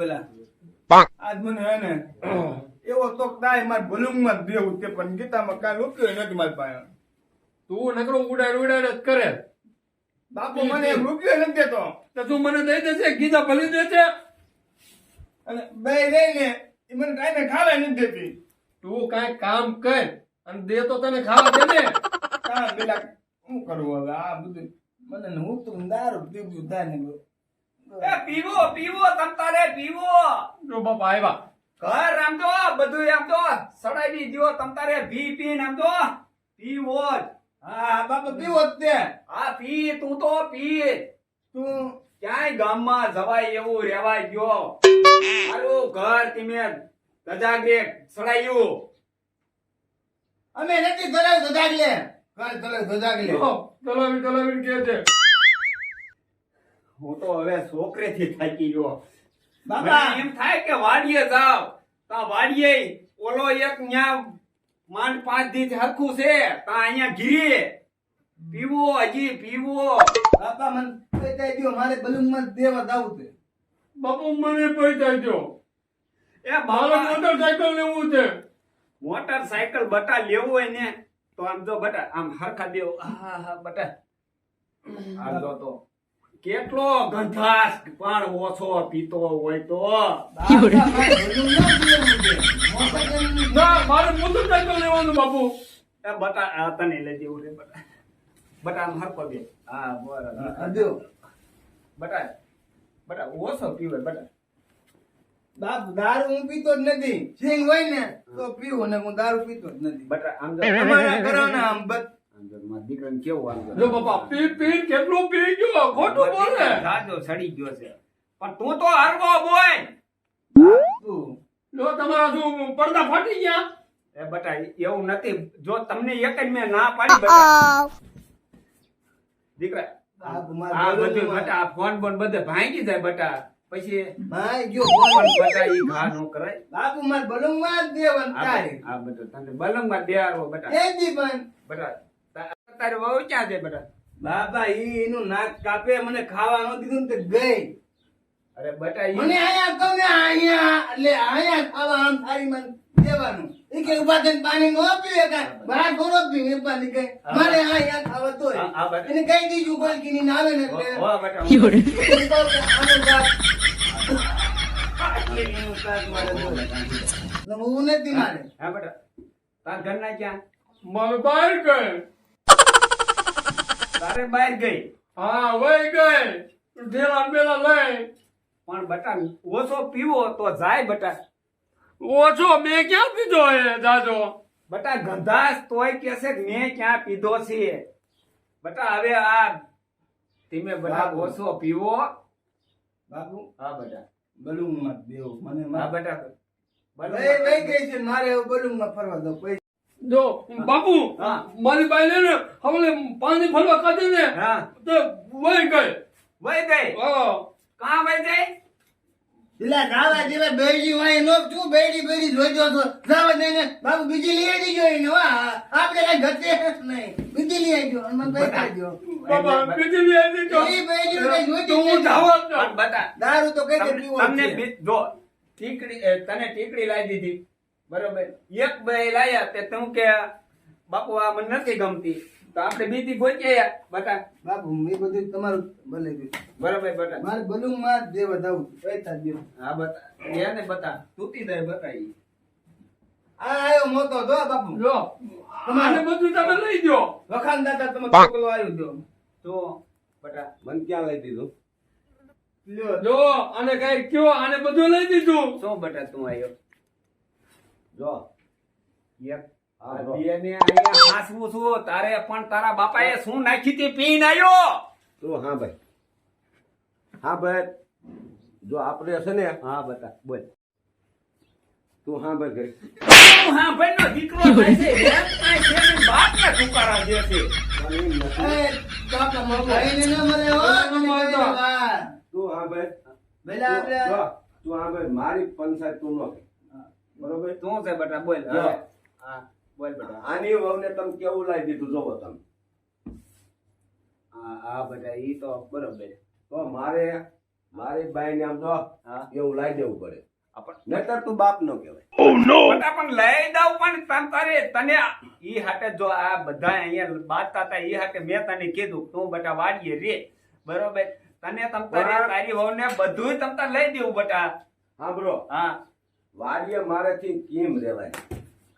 પેલા. આજ મને હે ને એવો તો દાય માર ભલુંગમાં જ દેવું તે પણ ગીતામાં કાંઈ રૂપિયો નથી મારી પાસે. તું નકરો ઉડાડ ઉડાડ જ કરે. બાપુ મને રૂપિયો નથી દેતો. તો તું મને દઈ દેશે ગીતા ભલી દેશે અને બે રહીને એ મને કાંઈ ને ખાવા નથી દેતી. તું કાંઈ કામ કર અને દે તો તને ખાવા દે ને. શું કરવું હવે? આ બધું મને હું તો દારૂ પીવું થાય ને એ પીવો પીવો તમ તારે પીવો જો બાપા આવ્યા ઘર આમ તો બધું આમ તો તમ તારે પી આમ તો પીવો હા બાપુ પીવો જ તે આ પી તું તો પી તું ક્યાંય ગામમાં જવાય એવું રેવાય ગયો મારું ઘર તમે સડાઈ સડાયું અમે નથી ધરાવ ધજાગ લે કાલ ધરાવ ધજાગ લે ચલો તલાવી કે છે હું તો હવે છોકરેથી થાકી ગયો. બાપા! એમ થાય કે વાડીએ જાવ તા વાડીએ ઓલો એક ન્યા માંડ પાંચ દી હરખું છે. તા અહીંયા ગીરી પીવો હજી પીવો. બાપા મને કહેતા દ્યો મારે બલૂનમાં દેવા દાવું છે. બાપુ મને પૈસા દો એ મારે બાબા મોટરસાયકલ લેવું છે. મોટરસાયકલ બટા લેવું હોય ને તો આમ જો બટા આમ હરખા દેવો. હા હા બટા આમ જો તો. કેટલો ગંધાસ પણ ઓછો પીતો હોય તો. બાપા, મારે બલૂનમાં જ દેવું છે. મોટરસાઇકલ ના લેવાનું બાપુ. એ બટા તને લઈ જેવું રે બટા. બટા આમ હરખો દે. હા બરાબર. બટા બટા ઓછો પીવે બટા. બાપ દારૂ હું પીતો જ નથી. સિંગ હોય ને તો પીવું ને હું દારૂ પીતો જ નથી. બટા આમ તમારા ઘરના આમ જો મારા દીકરાને કેવું વાંધો જો જો બાપા પી પી કેટલું પી ગયો? ખોટું બોલે. જાજો સડી ગયો છે. પણ તું તો હરવો બોય. જો તમારા શું પડદા ફાટી ગયા? એ બટા એવું નથી. જો તમને એક જ મેં ના પાડી બટા. દીકરા આ બધું બટા ફોન બોન બધે ભાંગી જાય બટા. પછી ભાઈ ગયો પણ બટા ઈ ઘા નો કરાય. બાપુ મારે બલૂનમાં જ દેવાનું આ તારે બધું- આ બધું. તને બલંગમાં દેવારો બટા. એ જી પણ. બટા તારી વહુ ક્યાં છે બેટા બાપા ઈ એનું નાક કાપે મને ખાવા ન દીધું ને તે ગઈ. અરે બેટા ઈ મને આયા ગમે આયા એટલે આયા ખાવા આમ થારી મન દેવાનું. ઈ કે ઊભા થઈને પાણી નો પીવે કાંઈ. બહાર થોડો પીવે પાણી કઈ મારે આયા ખાવા બધા- એને કઈ દીધું કોઈ ની ના આવે ને એટલે. હો બેટા. હું- કહું કે નથી મારે. હા બટા. તાર ઘરના ક્યાં? મારે બહાર ગઈ. તારે બહાર ગઈ. હા વહી ગઈ. ઢેલા બેલા લઈ. પણ બટા ઓછો પીવો તો જાય બટા. ઓછો મેં ક્યાં પીધો હે દાદો? બટા ગંધાસ તોય કે કે મેં ક્યાં પીધો છે? બટા હવે આ તમે બધા ઓછો પીવો. બાપુ હા બટા. બલૂનમાં દેવું મને હા બટા. લઈ ગઈ છે મારે હવે બલૂનમાં ફરવા દો. પૈસા જો બાપુ મારી બાઈ ને હવે પાણી ફરવા કાઢી ને તો વહી ગઈ. વહી ગઈ? કા વહી ગઈ? પેલા ગાવા જેવા બેડી વાય નો શું બેડી બેડી જોઈજો છો? જાવા દે ને બાબુ બીજી લઈ આવી જોઈ ને વાહ આપણે કઈ ઘટે નહીં. બીજી લઈ આવી બીજી લઈ આવી એ બેડી. તો. જાવા દારૂ તો કઈ તમને તમને જો ટીકડી તને ટીકડી લાવી દીધી. બરોબર. એક બે લાયા તે તું કે બાપુ આ મને નથી ગમતી. તો આપણે બીજી ગોચીએ બટા. બાપુ એ બધું તમારું ભલે બરોબર બટા. મારે બલૂમમાં દેવ દેવા પૈસા દો હા બતા એને બતા તૂટી જાય બતા ઈ. આ આયો મોટો જો બાપુ. જો તમારે બધું તમે લઈ દો વખાણ દાતા તમે પાંખ. આવ્યો જો તો બટા. મને ક્યાં લઈ દીધું? લ્યો. જો અને કઈ કયો આને બધું લઈ દીધું. શું બટા તું આવ્યો જો. એક. બેને અહીંયા હાસવું છું તારે પણ તારા બાપાએ શું નાખી હતી પીને આવ્યો તો હા ભાઈ. હા ભાઈ. જો આપણે હશે ને હા બતા. બોલ. તું હા ભાઈ ઘરે. તું હા ભાઈ નો દીકરો થાય છે એમ કાંઈ છે છે. ન મરે હો. ન મળતો. તું હા ભાઈ. તું- જો, તું હા ભાઈ મારી પંચાયત તું નો કર. બરોબર? શું છે બટા બોલ હવે. હા બોલ બટા. આની વહુને તમે કેવું લાવી દીધું જોવો તમે. હા હા બટા ઈ તો બરોબર. તો મારે મારી બાઈ ને આમ તો એવું લાવી દેવું પડે. નહીતર તું બાપ નો કહેવાય. બટા પણ લઈ દઉં પણ તન તારે તને ઈ હાટે જો આ બધા અહીંયા બાજતા હતા ઈ હાટે મેં તને કીધું તું બટા વાડીએ રે. બરોબર? તને તમ તારે. તારી વહુને બધુંય તમ તારે લઈ દેવું બટા. હા બ્રો હા. વાડીએ મારેથી કેમ રેવાય.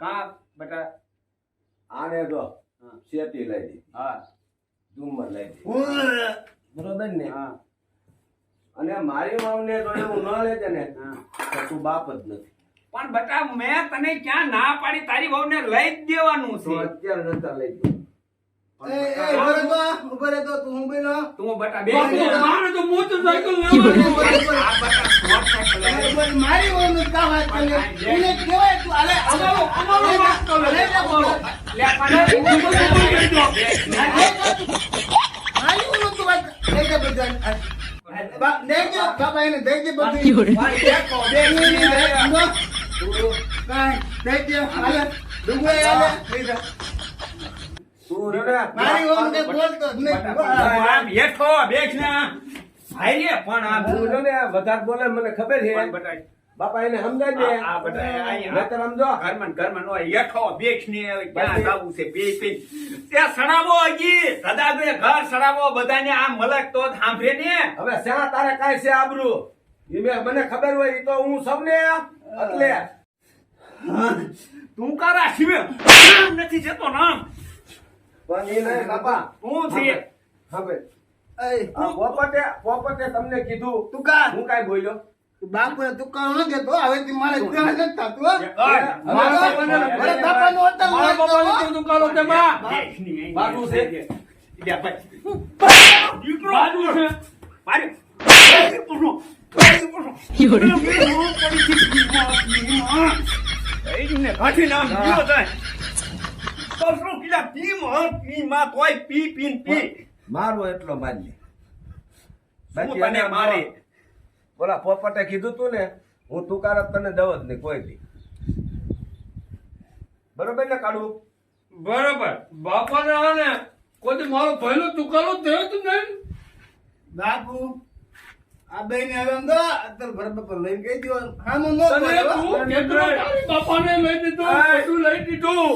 કા બટા? આને જો શેતી લઈ દીધી હા. ઝુમ્મર લઈ દીધી બરોબર ને? હા. અને મારી માવને તો એવું ન લેજે ને હા. તો તું બાપ જ નથી. પણ બટા મેં તને ક્યાં ના પાડી? તારી વહુને લઈ જ દેવાનું છે. અત્યારે નતા લઈ દઉં તો, તો, તું. તું બટા બે બાપુ, તો મોટરસાયકલ ઊભો લેવાની મારી વહુનું કામ વાત એને કહેવાય તું, અરે, અમારો અમારો વાત કરો અરે, અમારો લે પણ મારી વહુનું તું વાત લઈ જા બધા. બા- દેજે, એને દેજે બધું. દેખો દેજે, દેખો દેજે. કાંઈ, દેજે, હાલે. ડુંગળી હાલે, લઈ જા. તું રે ને મારી વહુ બોલતો નહીં. હેઠો બેસ ને ભાઈ પણ આ તું રે ને વધારે બોલે મને ખબર છે. બાપા એને સમજાય દે. આ બધા નહીતર સમજો ઘરમાં ને ઘરમાં નો હેઠો બેસ ને ક્યાં જાવું છે? બે ત્યાં સડાવો હજી. સદાગ્રે ઘર સડાવો બધાને આમ મલક તો સાંભળે ને. હવે શા તારે કાઈ છે આબરૂ? ઈ મને ખબર હોય તો હું સૌને એટલે. તું કારા શિવે? નથી જતો નામ પણ એ નહીં બાપા. હું છે. હવે એ, પોપટે પોપટે તમને કીધું તું કા? હું કાઈ બોલ્યો? બાપુને તુકારો ન દેતો હવેથી મારે ત્યાં નથી થતું હો. મારા બાપાને- મારા બાપાનું હોટલ મારા હોય તો કીધું કાલો તે બા બાજુ છે. બાજુ. મારે. નામ ગયો જાય. બસો કિલા ભીમા, ભીમા, તોય પી પી પી. મારો એટલો માન્ય. બાકી મારે? બોલા પોપટે કીધું તું ને હું તુકાર તને દવ જ નહીં કોઈ દી બરોબર ને કાઢું બરોબર. બાપાને આને કોઈ મારો પહેલો તુકારો થયો જ નહીં. બાપુ આ બેન હવે તો અત્યારે ભરત બાપા લઈને ગઈ દો હા. મમ્મી તું બાપાને લઈ દીધો હા. લઈ દીધું.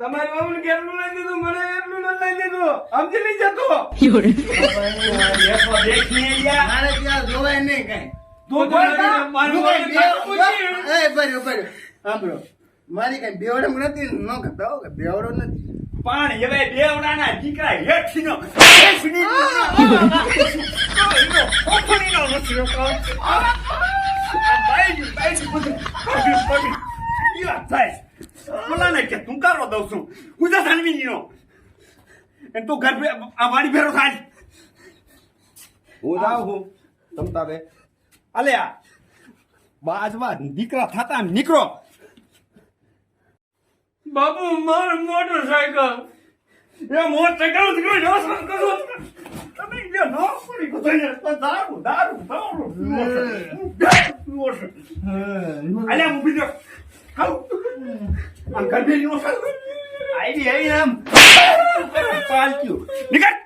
તમારી બાબુને કેટલું લઈ દીધું મને એટલું ન લઈ દીધું સમજી નહીં જતો? મારે ત્યાં જોવાય નહીં કાંઈ. મારું કાંઈ બેવડમ નથી ન કરતા હો, કે બેવડો નથી. પણ હવે બેવડાના દીકરા હેઠીનો હેઠીનો ભાઈ નથી કે તું કરો દઉં છું? ઉજા સાનવીનો એમ તો ઘર આ વાડી ભેરો થાય. હું જાઉં છું. તમતા બે અલે આ. બાજવા દીકરા થતા નીકળો. બાપુ મારું મોટરસાયકલ. એ મોટરસાઇકલ દીકરો જોશો કરો. તમે જે નો પડી ગયો તો દારૂ દારૂ દારૂ. અલ્યા હું બીજો હાઉ આમ ગરબી નો આવી આવી આમ. પાલક્યું. નીકળ